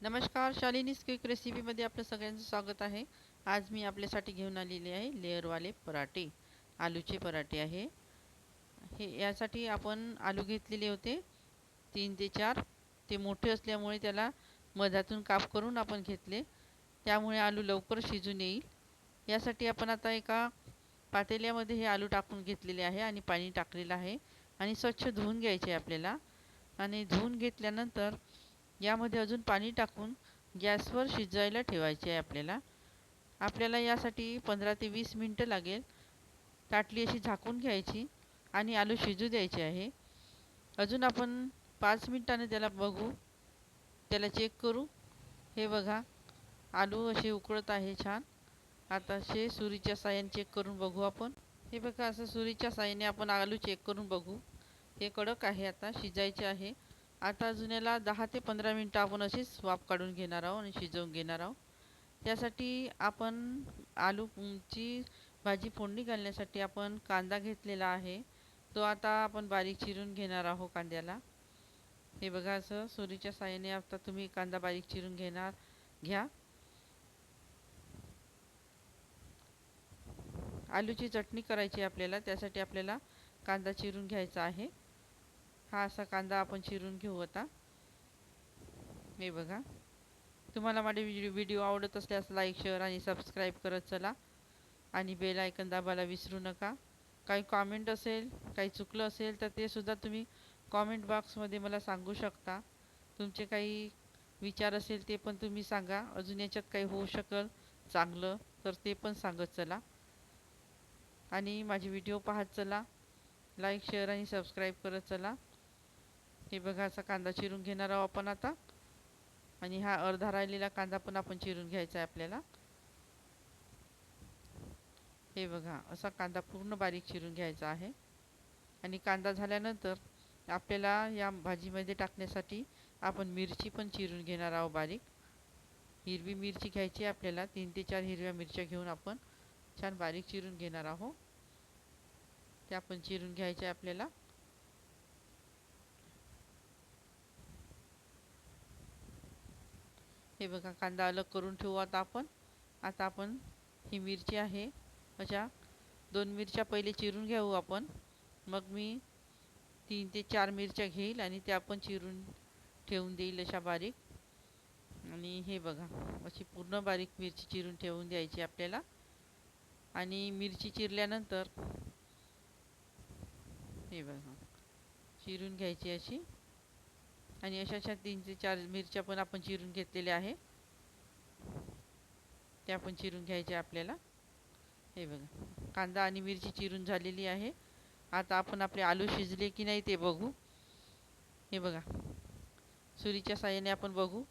नमस्कार शालिनीज क्विक रेसिपीमध्ये आपलं सगळ्यांचं स्वागत आहे. आज मी आपल्यासाठी घेऊन आलेले आहे लेअरवाले पराठे आलूचे पराठे आहे. हे यासाठी आपण आलू घेतलेले होते. तीन ते चार ते मोठे असल्यामुळे त्याला मधातून काप करून आपण घेतले. त्यामुळे आलू लवकर शिजून येईल. यासाठी आपण आता एका पातेल्यामध्ये हे आलू टाकून घेतलेले आहे आणि पाणी टाकलेलं आहे. आणि स्वच्छ धुवून घ्यायचे आपल्याला. आणि धुवून घेतल्यानंतर यामध्ये अजून पाणी टाकून गॅसवर शिजायला ठेवायचे आहे आपल्याला. आपल्याला यासाठी पंधरा ते वीस मिनटं लागेल. ताटली अशी झाकून घ्यायची आणि आलू शिजू द्यायचे आहे. अजून आपण पाच मिनटाने त्याला बघू. त्याला चेक करू. हे बघा आलू असे उकळत आहे छान. आता असे सुरीच्या साह्याने चेक करून बघू आपण. हे बघा असं सुरीच्या साह्याने आपण आलू चेक करून बघू. हे कडक आहे आता शिजायचे आहे. आता अजून याला दहा ते पंधरा मिनटं आपण अशीच वाफ काढून घेणार आहोत आणि शिजवून घेणार आहोत. त्यासाठी आपण आलूची भाजी फोडणी घालण्यासाठी आपण कांदा घेतलेला आहे. तो आता आपण बारीक चिरून घेणार आहोत कांद्याला. हे बघा असं सुरीच्या साह्याने आता तुम्ही कांदा बारीक चिरून घेणार घ्या. आलूची चटणी करायची आपल्याला त्यासाठी आपल्याला कांदा चिरून घ्यायचा आहे. हा असा कांदा आपण चिरून घेऊ आता. हे बघा. तुम्हाला माझे व्हिडिओ व्हिडिओ आवडत असल्यास लाईक शेअर आणि सबस्क्राईब करत चला. आणि बेल आयकन दाबायला विसरू नका. काही कॉमेंट असेल काही चुकलं असेल तर ते सुद्धा तुम्ही कॉमेंट बॉक्समध्ये मला सांगू शकता. तुमचे काही विचार असेल ते पण तुम्ही सांगा. अजून याच्यात काही होऊ शकल चांगलं तर ते पण सांगत चला. आणि माझे व्हिडिओ पाहत चला. लाईक शेअर आणि सबस्क्राईब करत चला. हे बघा असा कांदा चिरून घेणार आहोत आपण आता. आणि हा अर्धा राहिलेला कांदा पण आपण चिरून घ्यायचा आहे आपल्याला. हे बघा असा कांदा पूर्ण बारीक चिरून घ्यायचा आहे. आणि कांदा झाल्यानंतर आपल्याला या भाजीमध्ये टाकण्यासाठी आपण मिरची पण चिरून घेणार आहोत बारीक. हिरवी मिरची घ्यायची आपल्याला तीन ते चार हिरव्या मिरच्या घेऊन आपण छान बारीक चिरून घेणार आहोत. त्या पण चिरून घ्यायच्या आपल्याला. हे बघा कांदा अलग करून ठेवू आता आपण. आता आपण ही मिरची आहे. अशा दोन मिरच्या पहिले चिरून घेऊ आपण. मग मी तीन ते चार मिरच्या घेईल आणि त्या पण चिरून ठेवून देईल अशा बारीक. आणि हे बघा अशी पूर्ण बारीक मिरची चिरून ठेवून द्यायची आपल्याला. आणि मिरची चिरल्यानंतर हे बघा चिरून घ्यायची अशी. आणि अशा अशा तीन ते चार मिरच्या पण आपण चिरून घेतलेल्या आहे. त्या पण चिरून घ्यायच्या आपल्याला. हे बघा कांदा आणि मिरची चिरून झालेली आहे. आता आपण आपले आलू शिजले की नाही ते बघू. हे बघा सुरीच्या साह्याने आपण बघू.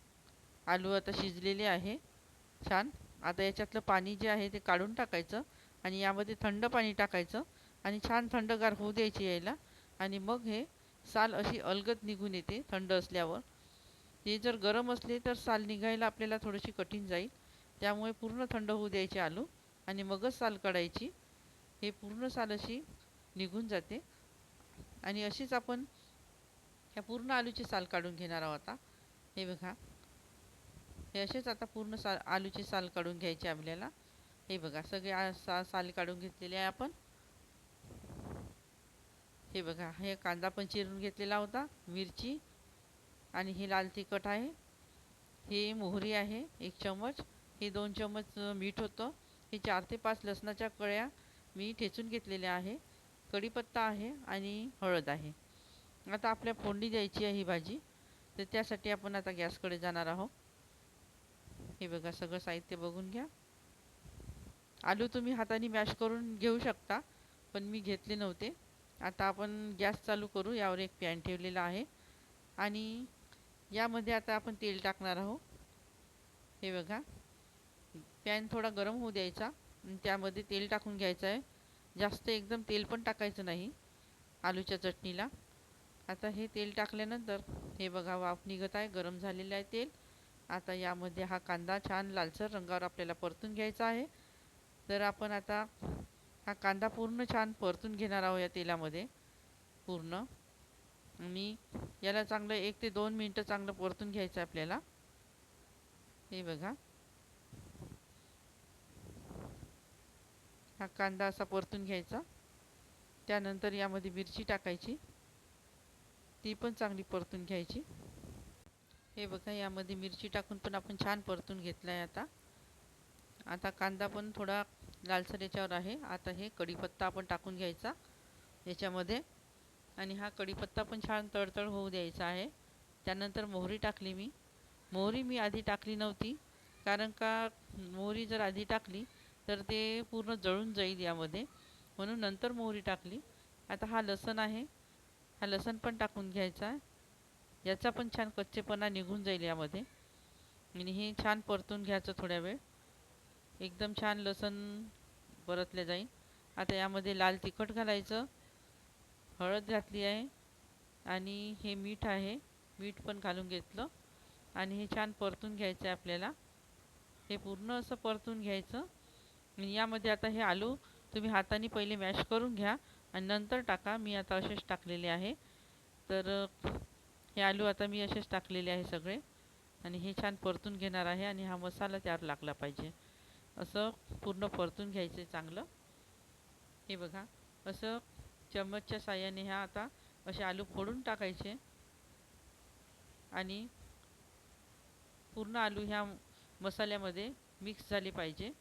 आलू आता शिजलेले आहे. छान. आता याच्यातलं पाणी जे आहे ते काढून टाकायचं आणि यामध्ये थंड पाणी टाकायचं आणि छान थंडगार होऊ द्यायची यायला. आणि मग हे साल अशी अलगद निघून येते थंड असल्यावर. हे जर गरम असले तर साल निघायला आपल्याला थोडीशी कठीण जाईल. त्यामुळे पूर्ण थंड होऊ द्यायचे आलू आणि मगच साल काढायची. हे पूर्ण साल अशी निघून जाते. आणि अशीच आपण ह्या पूर्ण आलूची साल काढून घेणार आहोत आता. हे बघा. हे असेच आता पूर्ण साल आलूची साल काढून घ्यायची आपल्याला. हे बघा सगळे सा साल काढून घेतलेले आहे आपण. हे बघा हे कांदा पण चिरून घेतलेला होता मिरची आणि हे लाल तिखट आहे. हे मोहरी आहे एक चम्मच. हे दोन चम्मच मीठ होतं. हे चार ते पाच लसणाच्या कळ्या मी ठेचून घेतलेल्या आहे. कढीपत्ता आहे आणि हळद आहे. आता आपल्या फोडणी द्यायची आहे ही भाजी तर त्यासाठी आपण आता गॅसकडे जाणार आहोत. हे बघा सगळं साहित्य बघून घ्या. आलू तुम्ही हाताने मॅश करून घेऊ शकता पण मी घेतले नव्हते. आता आपण गॅस चालू करू यावर एक पॅन ठेवलेला आहे. आणि यामध्ये आता आपण तेल टाकणार आहोत. हे बघा. पॅन थोडा गरम होऊ द्यायचा. आणि त्यामध्ये तेल टाकून घ्यायचं आहे. जास्त एकदम तेल पण टाकायचं नाही आलूच्या चटणीला. आता हे तेल टाकल्यानंतर हे बघा वाफ निघत आहे. गरम झालेलं आहे तेल. आता यामध्ये हा कांदा छान लालसर रंगावर आपल्याला परतून घ्यायचा आहे. तर आपण आता हा कांदा पूर्ण छान परतून घेणार आहोत या तेलामध्ये. पूर्ण. आणि याला चांगलं एक ते दोन मिनटं चांगलं परतून घ्यायचं आहे आपल्याला. हे बघा. हा कांदा असा परतून घ्यायचा. त्यानंतर यामध्ये मिरची टाकायची. ती पण चांगली परतून घ्यायची. हे बघा यामध्ये मिरची टाकून पण आपण छान परतून घेतला आहे आता. आता कांदा पण थोडा लालसर याच्यावर आहे. आता हे कढीपत्ता आपण टाकून घ्यायचा याच्यामध्ये. आणि हा कढीपत्ता पण छान तळतळ होऊ द्यायचा आहे. त्यानंतर मोहरी टाकली मी. मोहरी मी आधी टाकली नव्हती. कारण का मोहरी जर आधी टाकली तर ते पूर्ण जळून जाईल यामध्ये. म्हणून नंतर मोहरी टाकली. आता हा लसण आहे. हा लसण पण टाकून घ्यायचा. याचा पण छान कच्चेपणा निघून जाईल यामध्ये. आणि हे छान परतून घ्यायचं थोड्या वेळ. एकदम छान लसण परतले जाईल आता यामध्ये लाल तिखट घालायचं. हळद घातली आहे. आणि हे मीठ आहे. मीठ पण घालून घेतलं. आणि हे छान परतून घ्यायचं आहे आपल्याला. हे पूर्ण असं परतून घ्यायचं. आणि यामध्ये आता हे आलू तुम्ही हाताने पहिले मॅश करून घ्या. आणि नंतर टाका. मी आता असेच टाकलेले आहे. तर हे आलू आता मी असेच टाकलेले आहे सगळे. आणि हे छान परतून घेणार आहे. आणि हा मसाला त्यावर लागला पाहिजे. असं पूर्ण परतून घ्यायचं आहे चांगलं. हे बघा असं चम्मचच्या साह्याने ह्या आता असे आलू फोडून टाकायचे. आणि पूर्ण आलू ह्या मसाल्यामध्ये मिक्स झाले पाहिजे.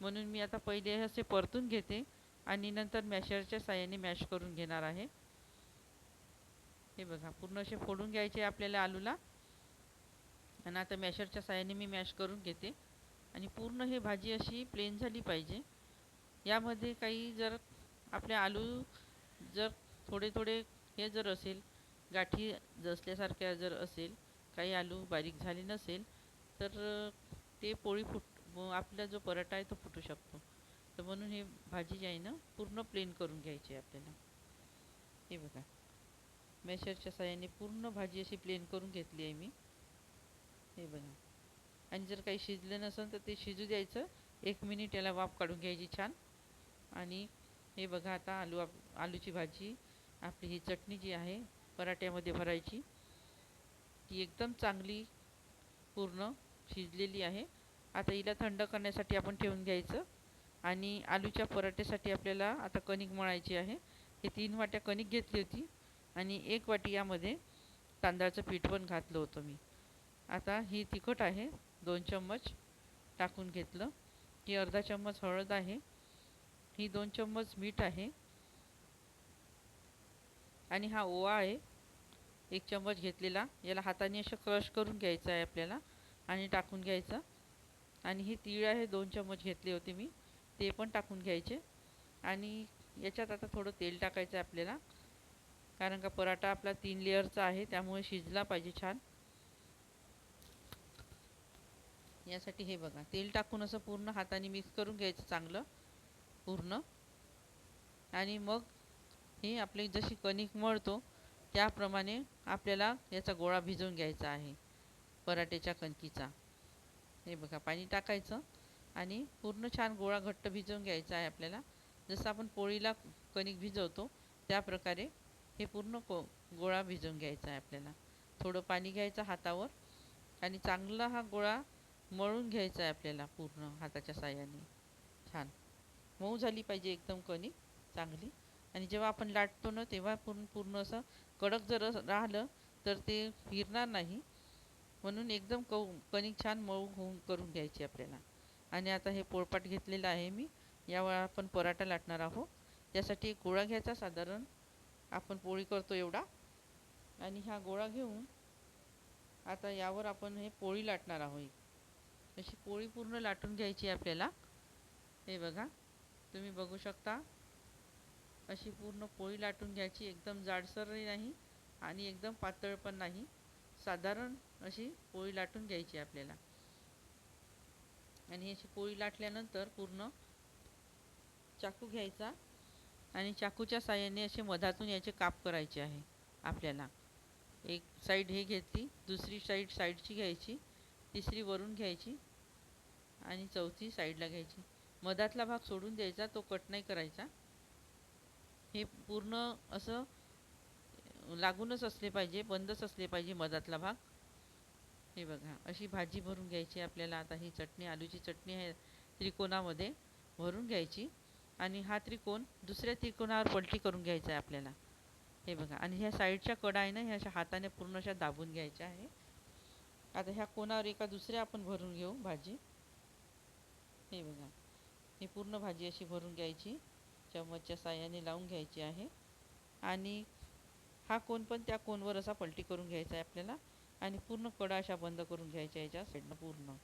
म्हणून मी आता पहिले असे परतून घेते आणि नंतर मॅशरच्या साह्याने मॅश करून घेणार आहे. हे बघा पूर्ण असे फोडून घ्यायचे आपल्याला आलूला. आणि आता मॅशरच्या साह्याने मी मॅश करून घेते. आणि पूर्ण हे भाजी अशी प्लेन झाली पाहिजे. यामध्ये काही जर आपले आलू जर थोडे थोडे हे जर असेल गाठी जसल्यासारख्या जर असेल काही आलू बारीक झाले नसेल तर ते पोळी फुट आपला जो पराठा आहे तो फुटू शकतो. तर म्हणून हे भाजी जी आहे ना पूर्ण प्लेन करून घ्यायची आहे आपल्याला. हे बघा. मेशरच्या साह्याने पूर्ण भाजी अशी प्लेन करून घेतली आहे मी. हे बघा. आणि जर काही शिजलं नसेल तर ते शिजू द्यायचं. एक मिनिट याला वाफ काढून घ्यायची छान. आणि हे बघा आता आलू आप आलूची भाजी. आपली ही चटणी जी आहे पराठ्यामध्ये भरायची. ती एकदम चांगली पूर्ण शिजलेली आहे. आता हिला थंड करण्यासाठी आपण ठेवून घ्यायचं. आणि आलूच्या पराठ्यासाठी आपल्याला आता कणिक मळायची आहे. हे तीन वाट्या कणिक घेतली होती. आणि एक वाटी यामध्ये तांदळाचं पीठ पण घातलं होतं मी. आता ही तिखट आहे. दोन चम्मच टाकून घेतलं. ही अर्धा चम्मच हळद आहे. ही दोन चम्मच मीठ आहे. आणि हा ओवा आहे. एक चम्मच घेतलेला. याला हाताने असं क्रश करून घ्यायचं आहे आपल्याला आणि टाकून घ्यायचं. आणि ही तीळ आहे. दोन चम्मच घेतले होते मी. ते पण टाकून घ्यायचे. आणि याच्यात आता थोडं तेल टाकायचं आहे आपल्याला. कारण का पराठा आपला तीन लेअरचा आहे. त्यामुळे शिजला पाहिजे छान. यासाठी हे बघा तेल टाकून असं पूर्ण हाताने मिक्स करून घ्यायचं चांगलं पूर्ण. आणि मग हे आपली जशी कणिक मळतो त्याप्रमाणे आपल्याला याचा गोळा भिजवून घ्यायचा आहे पराठ्याच्या कणकीचा. हे बघा पाणी टाकायचं आणि पूर्ण छान गोळा घट्ट भिजवून घ्यायचा आहे आपल्याला. जसं आपण पोळीला कणिक भिजवतो त्या प्रकारे हे पूर्ण को गोळा भिजवून घ्यायचा आहे आपल्याला. थोडं पाणी घ्यायचं हातावर आणि चांगला हा गोळा मळून घ्यायचा आहे आपल्याला पूर्ण हाताच्या साह्याने. छान. मऊ झाली पाहिजे एकदम कणिक चांगली. आणि जेव्हा आपण लाटतो ना तेव्हा पूर्ण पूर्ण असं कडक जर राहिलं तर ते फिरणार नाही. म्हणून एकदम कऊ कणिक छान मऊ होऊन करून घ्यायची आपल्याला. आणि आता हे पोळपाट घेतलेलं आहे मी. यावर आपण पराठा लाटणार आहोत. त्यासाठी एक गोळा घ्यायचा साधारण आपण पोळी करतो एवढा. आणि हा गोळा घेऊन आता यावर आपण हे पोळी लाटणार आहोत अशी पोळी पूर्ण लाटून घ्यायची आपल्याला. हे बघा तुम्ही बघू शकता. अशी पूर्ण पोळी लाटून घ्यायची एकदम जाडसरही नाही आणि एकदम पातळ पण नाही. साधारण अशी पोळी लाटून घ्यायची आपल्याला. आणि अशी पोळी लाटल्यानंतर पूर्ण चाकू घ्यायचा आणि चाकूच्या साह्याने असे मधातून याचे काप करायचे आहे आपल्याला. एक साईड हे घेतली दुसरी साईड साईडची घ्यायची. तिसरी वरून घ्यायची आणि चौथी साईडला घ्यायची. मधातला भाग सोडून द्यायचा तो कट नाही करायचा. हे पूर्ण असं लागूनच असले पाहिजे बंदच असले पाहिजे मधातला भाग. हे बघा अशी भाजी भरून घ्यायची आपल्याला. आता ही चटणी आलूची चटणी आहे त्रिकोणामध्ये भरून घ्यायची. आणि हा त्रिकोण दुसऱ्या त्रिकोणावर पलटी करून घ्यायचा आहे आपल्याला. हे बघा आणि ह्या साईडच्या कडा आहे ना ह्या अशा हाताने पूर्ण अशा दाबून घ्यायच्या आहे. आता ह्या कोणावर एका दुसऱ्या आपण भरून घेऊ भाजी? हे बघा. ही पूर्ण भाजी अशी भरून घ्यायची. चम्मचच्या साह्याने लावून घ्यायची आहे. आणि हा कोण पण त्या कोणवर असा पलटी करून घ्यायचा आहे आपल्याला. आणि पूर्ण कडा अशा बंद करून घ्यायच्या याच्या साईडनं पूर्ण.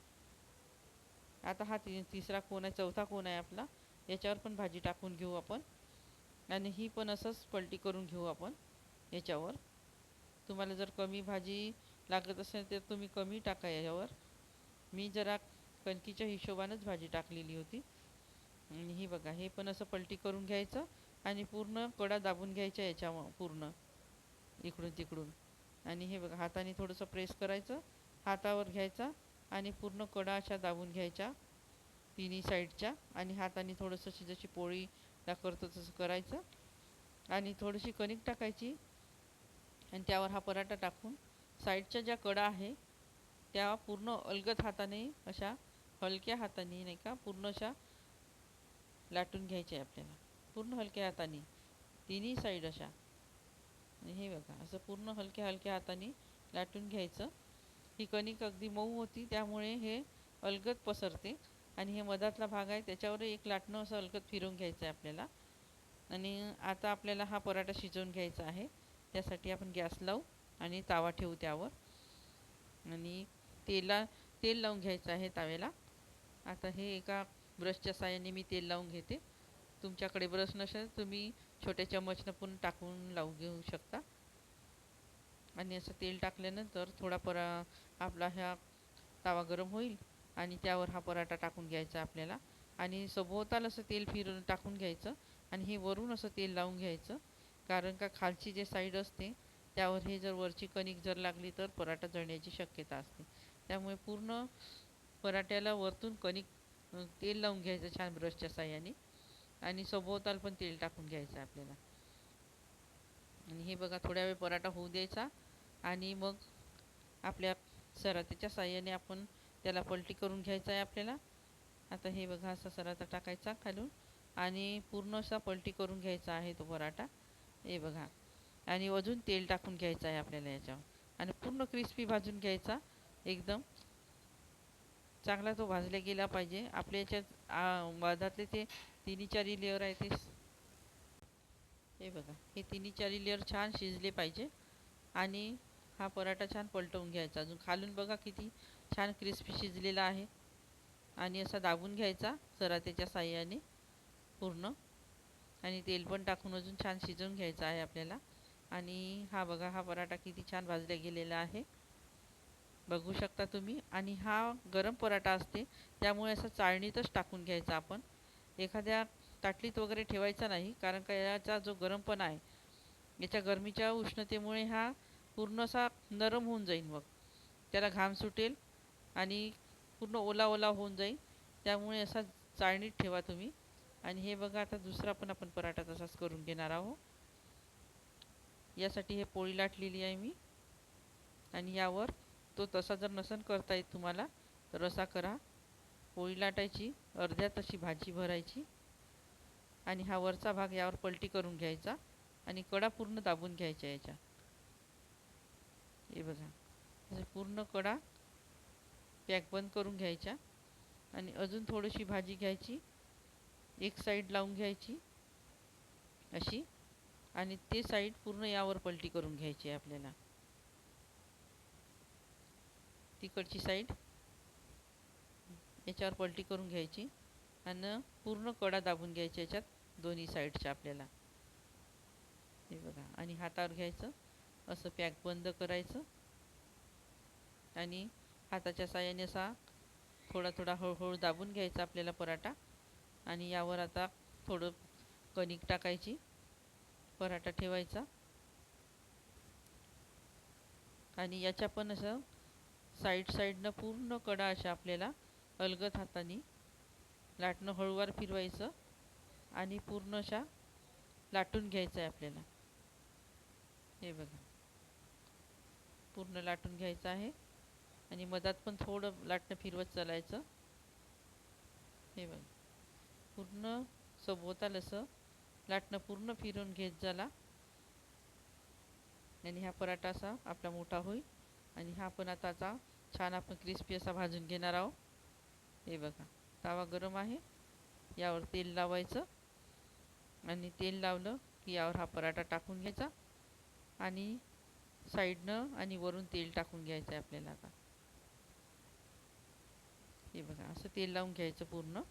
आता हा ति तिसरा कोण आहे चौथा कोण आहे आपला. याच्यावर पण भाजी टाकून घेऊ आपण. आणि ही पण असंच पलटी करून घेऊ आपण याच्यावर. तुम्हाला जर कमी भाजी लागत असेल तर तुम्ही कमी टाका याच्यावर. मी जरा कणकीच्या हिशोबानंच भाजी टाकलेली होती. आणि ही बघा हे पण असं पलटी करून घ्यायचं आणि पूर्ण कडा दाबून घ्यायच्या याच्या पूर्ण इकडून तिकडून. आणि हे बघा हाताने थोडंसं प्रेस करायचं हातावर घ्यायचा आणि पूर्ण कडा अशा दाबून घ्यायच्या तिन्ही साईडच्या आणि हाताने थोडंसं जशी पोळीला करतो तसं करायचं. आणि थोडीशी कणिक टाकायची आणि त्यावर हा पराठा टाकून साईडच्या ज्या कडा आहे त्या पूर्ण अलगद हाताने अशा हलक्या हाताने नाही का पूर्ण अशा लाटून घ्यायच्या आहे आपल्याला. पूर्ण हलक्या हाताने. तिन्ही साईड अशा. हे बघा असं पूर्ण हलक्या हलक्या हाताने लाटून घ्यायचं. ही कणिक अगदी मऊ होती त्यामुळे हे अलगद पसरते. आणि हे मधातला भाग आहे त्याच्यावर एक लाटणं असं अलगद फिरवून घ्यायचं आहे आपल्याला. आणि आता आपल्याला हा पराठा शिजवून घ्यायचा आहे. त्यासाठी आपण गॅस लावू. आणि तावा ठेवू त्यावर. आणि तेला तेल लावून घ्यायचं आहे तव्याला आता हे एका ब्रशच्या साहाय्याने मी तेल लावून घेते. तुमच्याकडे ब्रश नसेल तुम्ही छोट्या चम्मचनं पण टाकून लावून घेऊ शकता. आणि असं तेल टाकल्यानंतर थोडा परा आपला ह्या तवा गरम होईल आणि त्यावर हा पराठा टाकून घ्यायचा आपल्याला. आणि सभोवताल असं तेल फिरून टाकून घ्यायचं आणि हे वरून असं तेल लावून घ्यायचं. कारण का खालची जे साईड असते त्यावर हे जर वरची कणिक जर लागली तर पराठा जळण्याची शक्यता असते. त्यामुळे पूर्ण पराठ्याला वरतून कणिक तेल लावून घ्यायचं छान ब्रशच्या साह्याने आणि सभोवताल पण तेल टाकून घ्यायचं आपल्याला. आणि हे बघा थोड्या वेळ पराठा होऊ द्यायचा आणि मग आपल्या सरातीच्या साह्याने आपण त्याला पलटी करून घ्यायचा आहे आपल्याला. आता हे बघा असा सराता टाकायचा खालून आणि पूर्ण असा पलटी करून घ्यायचा आहे तो पराठा. हे बघा. आणि अजून तेल टाकून घ्यायचं आहे आपल्याला याच्यावर. आणि पूर्ण क्रिस्पी भाजून घ्यायचा एकदम. चांगला तो भाजला गेला पाहिजे. आपल्या याच्यात वाधातले ते तिन्ही चारी लेअर आहे ते. हे बघा हे तिन्ही चारी लेअर छान शिजले पाहिजे. आणि हा पराठा छान पलटवून घ्यायचा. अजून खालून बघा किती छान क्रिस्पी शिजलेला आहे. आणि असा दाबून घ्यायचा सरात्याच्या साह्याने पूर्ण. आणि तेल पण टाकून अजून छान शिजवून घ्यायचं आहे आपल्याला. आणि हा बघा हा पराठा किती छान भाजला गेलेला आहे. बघू शकता तुम्ही. आणि हा गरम पराठा असते त्यामुळे असं चाळणीतच टाकून घ्यायचा आपण. एखाद्या ताटलीत वगैरे ठेवायचा नाही कारण का याचा जो गरमपणा आहे याच्या गरमीच्या उष्णतेमुळे हा पूर्ण असा नरम होऊन जाईल मग. त्याला घाम सुटेल आणि पूर्ण ओला ओला होऊन जाईल त्यामुळे असा चाळणीत ठेवा तुम्ही. आणि हे बघा आता दुसरा पण आपण पराठा तसाच करून घेणार आहोत. यासाठी हे पोळी लाटलेली आहे मी. आणि यावर तो तसा जर नसन करता येत तुम्हाला तर असा करा. पोळी लाटायची अर्ध्या तशी भाजी भरायची. आणि हा वरचा भाग यावर पलटी करून घ्यायचा आणि कडा पूर्ण दाबून घ्यायच्या याच्या. हे बघा. असे पूर्ण कडा पॅक बंद करून घ्यायच्या. आणि अजून थोडीशी भाजी घ्यायची. एक साईड लावून घ्यायची. अशी. आणि ते साईड पूर्ण यावर पलटी करून घ्यायची आहे आपल्याला. तिकडची साईड याच्यावर पलटी करून घ्यायची आणि पूर्ण कडा दाबून घ्यायच्या याच्यात दोन्ही साईडच्या आपल्याला. हे बघा आणि हातावर घ्यायचं असं पॅक बंद करायचं. आणि हाताच्या साह्याने असा थोडा थोडा हळूहळू दाबून घ्यायचा आपल्याला पराठा. आणि यावर आता थोडं कणिक टाकायची. पराठा ठेवायचा. आणि याच्या पण असं साईड साईडनं पूर्ण कडा अशा आपल्याला अलगद हाताने लाटणं हळूवार फिरवायचं आणि पूर्ण अशा लाटून घ्यायचं आहे आपल्याला. हे बघा. पूर्ण लाटून घ्यायचं आहे. आणि मधात पण थोडं लाटणं फिरवत चालायचं. हे बघ. पूर्ण सभोवताल असं लाटणं पूर्ण फिरून घेत झाला. आणि हा पराठा असा आपला मोठा होईल. आणि हा पण आता आता छान आपण क्रिस्पी असा भाजून घेणार आहोत. हे बघा तवा गरम आहे. यावर तेल लावायचं. आणि तेल लावलं की यावर हा पराठा टाकून घ्यायचा. आणि साईडनं आणि वरून तेल टाकून घ्यायचं आहे आपल्याला आता. हे बघा असं तेल लावून घ्यायचं पूर्ण.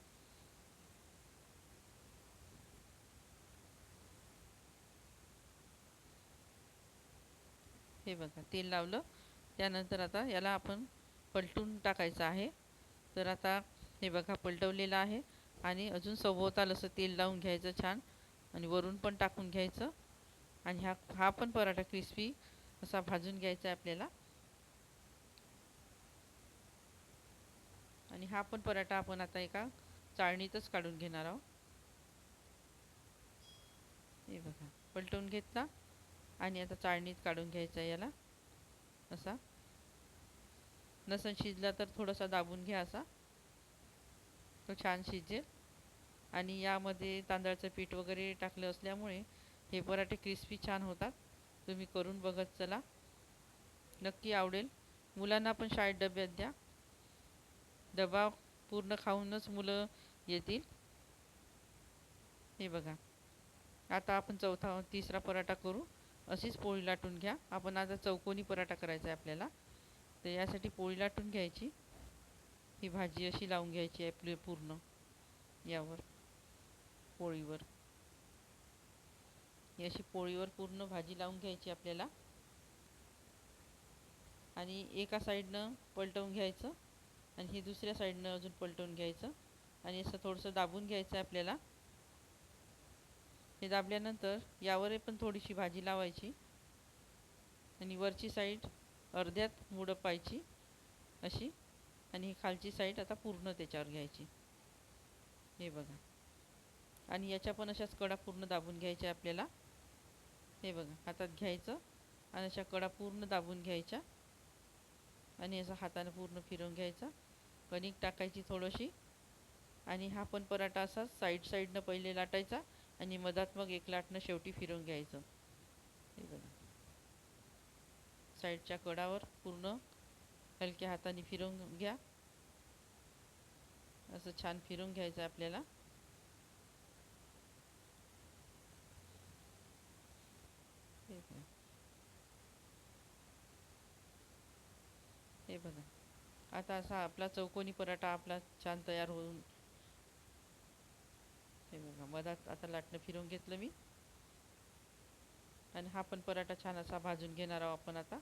हे बघा तेल लावलं. त्यानंतर आता याला आपण पलटून टाकायचं आहे. तर आता हे बघा पलटवलेलं आहे. आणि अजून सभोवताल असं तेल लावून घ्यायचं छान. आणि वरून पण टाकून घ्यायचं. आणि हा हा पण पराठा क्रिस्पी असा भाजून घ्यायचा आहे आपल्याला. आणि हा पण पराठा आपण आता एका चाळणीतच काढून घेणार आहोत. हे बघा पलटवून घेतला. आणि आता चाळणीत काढून घ्यायचा याला. असा. नसन शिजला तर थोडासा दाबून घ्या असा. तो छान शिजेल. आणि यामध्ये तांदळाचं पीठ वगैरे टाकलं असल्यामुळे हे पराठे क्रिस्पी छान होतात. तुम्ही करून बघत चला. नक्की आवडेल. मुलांना पण शाळेत डब्यात द्या. डबा पूर्ण खाऊनच मुलं येतील. हे बघा. आता आपण चौथा तिसरा पराठा करू. अशीच पोळी लाटून घ्या. आपण आता चौकोनी पराठा करायचा आहे आपल्याला. तर यासाठी पोळी लाटून घ्यायची. ही भाजी अशी लावून घ्यायची आहे आपली पूर्ण यावर पोळीवर. ही अशी पोळीवर पूर्ण भाजी लावून घ्यायची आपल्याला. आणि एका साईडनं पलटवून घ्यायचं आणि ही दुसऱ्या साईडनं अजून पलटवून घ्यायचं. आणि असं थोडंसं दाबून घ्यायचं आहे आपल्याला. हे दाबल्यानंतर यावर पण थोडीशी भाजी लावायची. आणि वरची साईड अर्ध्यात मुडपायची अशी. आणि ही खालची साईड आता पूर्ण त्याच्यावर घ्यायची. हे बघा. आणि याच्या पण अशाच कडा पूर्ण दाबून घ्यायच्या आपल्याला. हे बघा. हातात घ्यायचं आणि अशा कडा पूर्ण दाबून घ्यायच्या. आणि असं हातानं पूर्ण फिरवून घ्यायचा. कणिक टाकायची थोडीशी. आणि हा पण पराठा असाच साईड साईडनं पहिले लाटायचा. आणि मधात मग एक लाटणं शेवटी फिरवून घ्यायचं. हे बघा. साईडच्या कडावर पूर्ण हलक्या हाताने फिरवून घ्या. असं छान फिरवून घ्यायचं आपल्याला. हे बघा. आता असा आपला चौकोनी पराठा आपला छान तयार होऊन हे बघा मधात आता लाटणं फिरवून घेतलं मी. आणि हा पण पराठा छान असा भाजून घेणार आहोत आपण आता.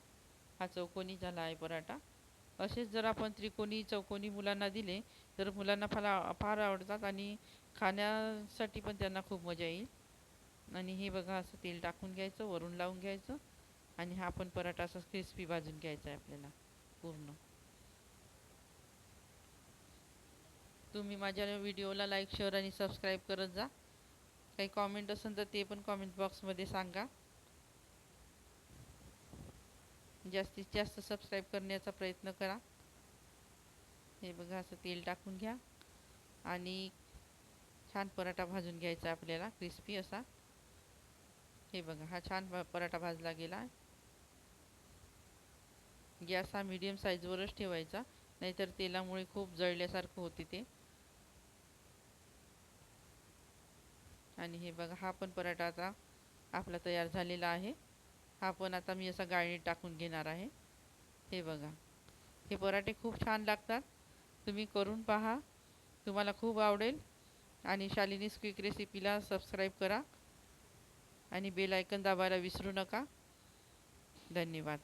हा चौकोनी झाला आहे पराठा. असेच जर आपण त्रिकोणी चौकोनी मुलांना दिले तर मुलांना फार फार आवडतात आणि खाण्यासाठी पण त्यांना खूप मजा येईल. आणि हे बघा असं तेल टाकून घ्यायचं वरून लावून घ्यायचं. आणि हा पण पराठा असा क्रिस्पी भाजून घ्यायचा आहे आपल्याला पूर्ण. तुम्ही माझ्या व्हिडिओला लाईक शेअर आणि सबस्क्राईब करत जा. काही कॉमेंट असेल तर ते पण कॉमेंट बॉक्समध्ये सांगा. जास्तीत जास्त सबस्क्राईब करण्याचा प्रयत्न करा. हे बघा असं तेल टाकून घ्या. आणि छान पराठा भाजून घ्यायचा आपल्याला क्रिस्पी असा. हे बघा हा छान पराठा भाजला गेला गॅस हा मीडियम साईजवरच ठेवायचा नाहीतर तेलामुळे खूप जळल्यासारखं होते ते. आणि हे बघा हा पण पराठा आता आपला तयार झालेला आहे. हा पण आता मी असा गाळणीत टाकून घेणार आहे. हे बघा हे पराठे खूप छान लागतात. तुम्ही करून पहा. तुम्हाला खूप आवडेल. आणि शालिनी क्विक रेसिपीला सबस्क्राईब करा. आणि बेल आयकन दाबायला विसरू नका. धन्यवाद.